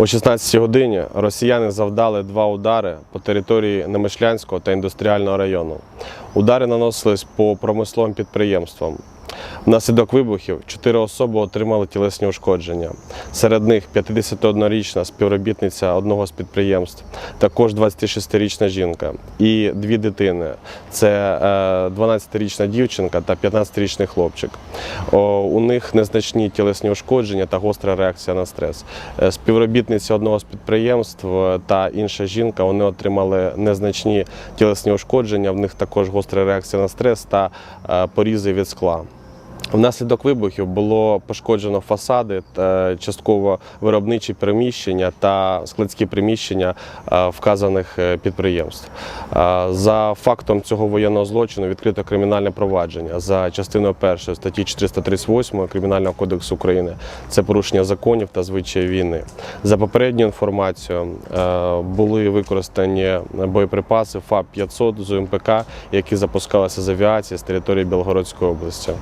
О 16 годині росіяни завдали два удари по території Немишлянського та індустріального району. Удари наносились по промисловим підприємствам. Внаслідок вибухів чотири особи отримали тілесні ушкодження. Серед них 51-річна співробітниця одного з підприємств, також 26-річна жінка і дві дитини. Це е, 12-річна дівчинка та 15-річний хлопчик. У них незначні тілесні ушкодження та гостра реакція на стрес. Е, Співробітниці одного з підприємств е, та інша жінка вони отримали незначні тілесні ушкодження. В них також гостра реакція на стрес та е, порізи від скла. Внаслідок вибухів було пошкоджено фасади, частково виробничі приміщення та складські приміщення е, вказаних е, підприємств. Е, За фактом цього воєнного злочину відкрито кримінальне провадження за частиною першої статті 438 Кримінального кодексу України. Це порушення законів та звичаї війни. За попередньою інформацією були використані боєприпаси ФАП 500 з УМПК, які запускалися з авіації з території Білгородської області.